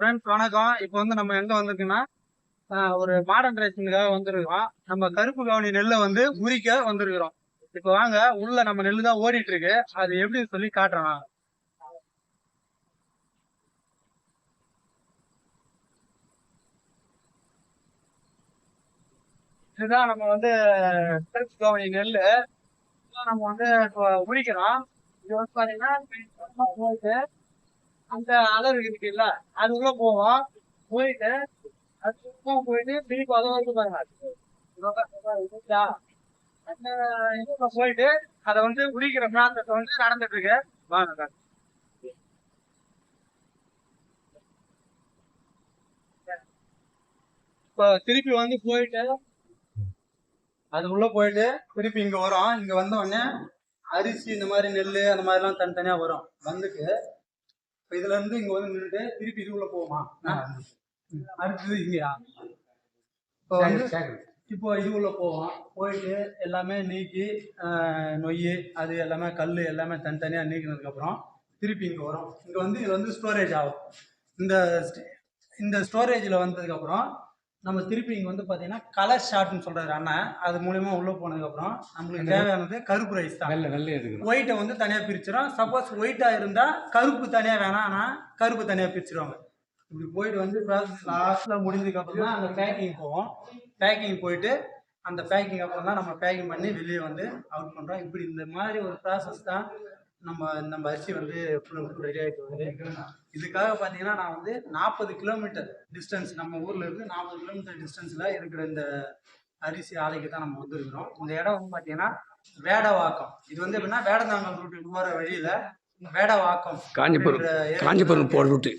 Friends வணக்கம். இப்போ வந்து நம்ம எங்க வந்திருக்குன்னா ஆஹ் ஒரு மாடர்ன் ரேஷனுக்காக வந்திருக்கோம் நம்ம கருப்பு கவனி நெல்லை வந்து உரிக்க வந்திருக்கிறோம். இப்போ வாங்க உள்ள நம்ம நெல் தான் ஓடிட்டு இருக்கு அது எப்படின்னு சொல்லி காட்டுறோம் இதுதான் நம்ம வந்து கருப்பு கவனி நெல்லு. நம்ம வந்து இப்போ உரிக்கிறோம் இது வந்து பாத்தீங்கன்னா போயிட்டு அந்த அலர் இருக்குல்ல அது உள்ள போவோம். போயிட்டு அது சும்மா போயிட்டு திருப்பி அதை வந்து பாருங்க போயிட்டு? அதை வந்து உரிக்கிற பிராந்தத்தை வந்து நடந்துட்டு இருக்கு. வாங்க இப்போ திருப்பி வந்து போயிட்டு அது உள்ள போயிட்டு திருப்பி இங்க வரும். இங்க வந்த உடனே அரிசி இந்த மாதிரி நெல் அந்த மாதிரி எல்லாம் தனித்தனியா வரும். வந்துட்டு இப்ப இதுல இருந்து இங்க வந்து நின்றுட்டு திருப்பி இதுக்குள்ள போகுமா அடுத்தது இங்கயா? இப்போ வந்து இப்போ இதுக்குள்ள போவோம். போயிட்டு எல்லாமே நீக்கி நொய் அது எல்லாமே கல் எல்லாமே தனித்தனியா நீக்கினதுக்கு அப்புறம் திருப்பி இங்க வரும். இங்க வந்து இது வந்து ஸ்டோரேஜ் ஆகும். இந்த இந்த ஸ்டோரேஜ்ல வந்ததுக்கு அப்புறம் நம்ம திருப்பி இங்க வந்து பாத்தீங்கன்னா கலர் ஷாட்னு சொல்றாரு அண்ணன் அது மூலியமா உள்ள போனதுக்கு அப்புறம் நம்மளுக்கு தேவையானது கருப்பு ரைஸ் தான். வெள்ளை வெள்ளை எடுக்கணும். ஒயிட்டை வந்து தனியாக பிரிச்சிடும் சப்போஸ் ஒயிட்டாக இருந்தால் கருப்பு தனியாக வேணாம் ஆனால் கருப்பு தனியாக பிரிச்சிருவாங்க. இப்படி போயிட்டு வந்து ப்ராசஸ் லாஸ்ட்டில் முடிஞ்சதுக்கு அப்புறம் தான் அந்த பேக்கிங் போவோம். பேக்கிங் போயிட்டு அந்த பேக்கிங் அப்புறம் தான் நம்ம பேக்கிங் பண்ணி வெளியே வந்து அவுட் பண்ணுறோம் இப்படி இந்த மாதிரி ஒரு ப்ராசஸ் தான் நம்ம நம்ம அரிசி வந்து ஃபுல் அண்ட் ஃபுல் ரெடி ஆகிட்டு வருது. இதுக்காக பார்த்தீங்கன்னா நான் வந்து நாற்பது கிலோமீட்டர் டிஸ்டன்ஸ் நம்ம ஊர்ல இருந்து நாற்பது கிலோமீட்டர் டிஸ்டன்ஸில் இருக்கிற இந்த அரிசி ஆலைக்கு தான் நம்ம வந்திருக்கிறோம். இந்த இடம் வந்து பார்த்தீங்கன்னா வேடவாக்கம். இது வந்து எப்படின்னா வேடந்தாங்கல் ரூட்டுக்கு போகிற வழியில் வேடவாக்கம் காஞ்சிபுரம் காஞ்சிபுரம் போகிற ரூட்டு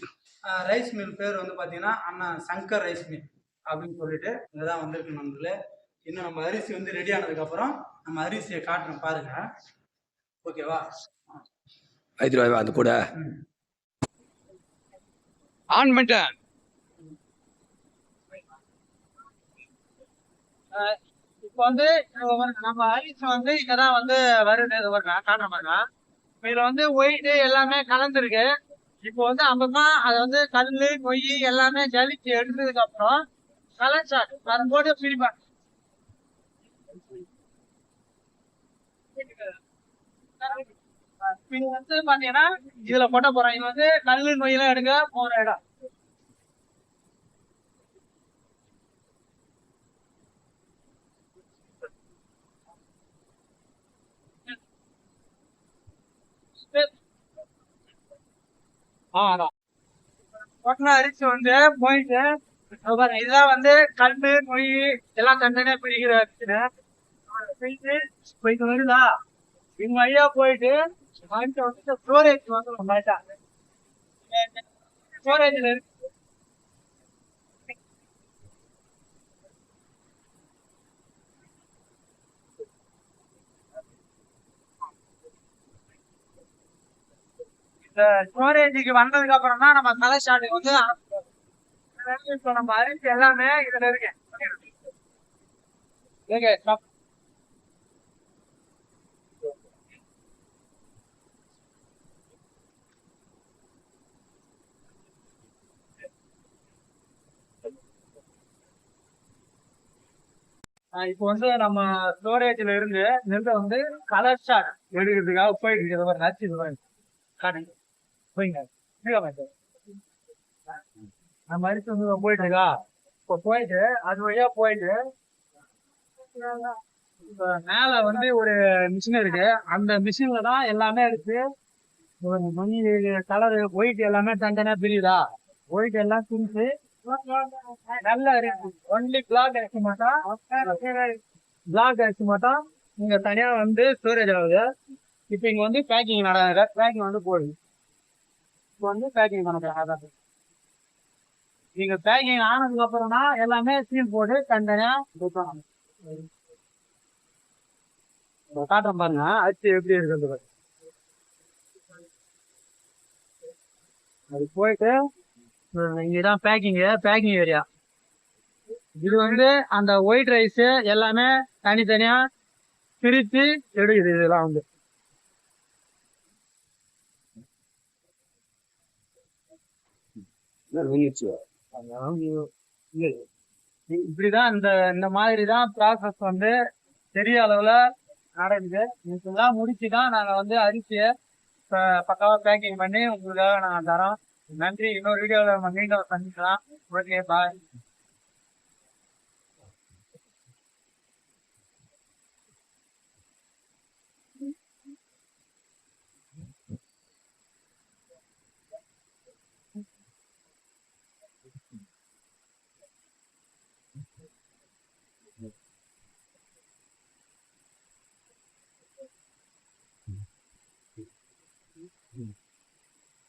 ரைஸ் மில் பேர் வந்து பார்த்தீங்கன்னா அண்ணா சங்கர் ரைஸ் மில் அப்படின்னு சொல்லிட்டு இங்கே தான் வந்திருக்கு நம்மள. இன்னும் நம்ம அரிசி வந்து ரெடி ஆனதுக்கப்புறம் நம்ம அரிசியை காட்டுறோம் பாருங்க. ஓகேவா? ரூபாய் அது கூட. ஆன் பண்ணிட்டேன் இப்போ வந்து நம்ம அரிசி வந்து இங்கே தான் வந்து வருது ஒரு நான் காட்டுற மாதிரி தான் இதில் வந்து ஒயிட்டு எல்லாமே கலந்துருக்கு. இப்போ வந்து அப்புறமா அதை வந்து கல் கொய் எல்லாமே ஜலிச்சு எடுத்ததுக்கு அப்புறம் கலர் சாட் அதை இவங்க வந்து பாத்தீங்கன்னா இதுல போட்ட போறோம் இது வந்து நல்ல நோயெல்லாம் எடுக்க போற இடம். ஆ அதான். கொட்டின அரிசி வந்து போயிட்டு இதெல்லாம் வந்து கண்ணு நொய் எல்லாம் தண்டனே பிரிக்கிற அரிசின்னு போயிட்டு போயிட்டு வருதா? இவங்க வழியா போயிட்டு வாங்கிட்டு வந்து ஸ்டோரேஜ் வந்து இருக்கு இந்த ஸ்டோரேஜுக்கு வந்ததுக்கு அப்புறம் தான் நம்ம கலர் ஷாட்டுக்கு வந்து இப்போ நம்ம அரிசி எல்லாமே இதுல இருக்கு ஓகே இப்போ வந்து நம்ம ஸ்டோரேஜ்ல இருந்து நெல்லை வந்து கலர் ஷாட் எடுக்கிறதுக்காக போயிட்டு இருக்கிற ஒரு நச்சு இது மாதிரி காட்டுங்க. போயிங்க. கீழே வாங்க. நம்ம அரிசி வந்து போயிட்டு இருக்கா இப்போ போயிட்டு அது வழியா போயிட்டு மேல வந்து ஒரு மிஷின் இருக்கு. அந்த மிஷின்ல தான் எல்லாமே எடுத்து மணி கலரு ஒயிட் எல்லாமே தனித்தனியா பிரியுதா? ஒயிட் எல்லாம் பிரிச்சு நல்ல இருக்கு. ஒன்லி பிளாக் அரிசி மட்டும் பிளாக் அரிசி மட்டும் இங்க தனியா வந்து ஸ்டோரேஜ் ஆகுது. இப்போ இங்க வந்து பேக்கிங் நடக்குது. பேக்கிங் வந்து போடுது இப்போ வந்து பேக்கிங் பண்ண போறாங்க நீங்க பேக்கிங் ஆனதுக்கு அப்புறம் தான் எல்லாமே சீல் போட்டு தனித்தனியா கொடுக்கணும். இப்ப காட்டுறேன் பாருங்க. அரிசி எப்படி இருக்குது அது போயிட்டு ஹம், இங்கதான் பேக்கிங் பேக்கிங் ஏரியா இது வந்து அந்த ஒயிட் ரைஸ் எல்லாமே தனித்தனியா பிரித்து எடுக்குது இதெல்லாம் வந்து. இப்படிதான் இந்த இந்த மாதிரி தான் ப்ராசஸ் வந்து பெரிய அளவுல நடக்குது. இதெல்லாம் முடிச்சு தான் நாங்க வந்து அரிசியை ப- பக்காவா பேக்கிங் பண்ணி உங்களுக்காக நாங்க தரோம் நன்றி. இன்னொரு வீடியோவில் நம்ம மீண்டும் சந்திக்கலாம். Okay bye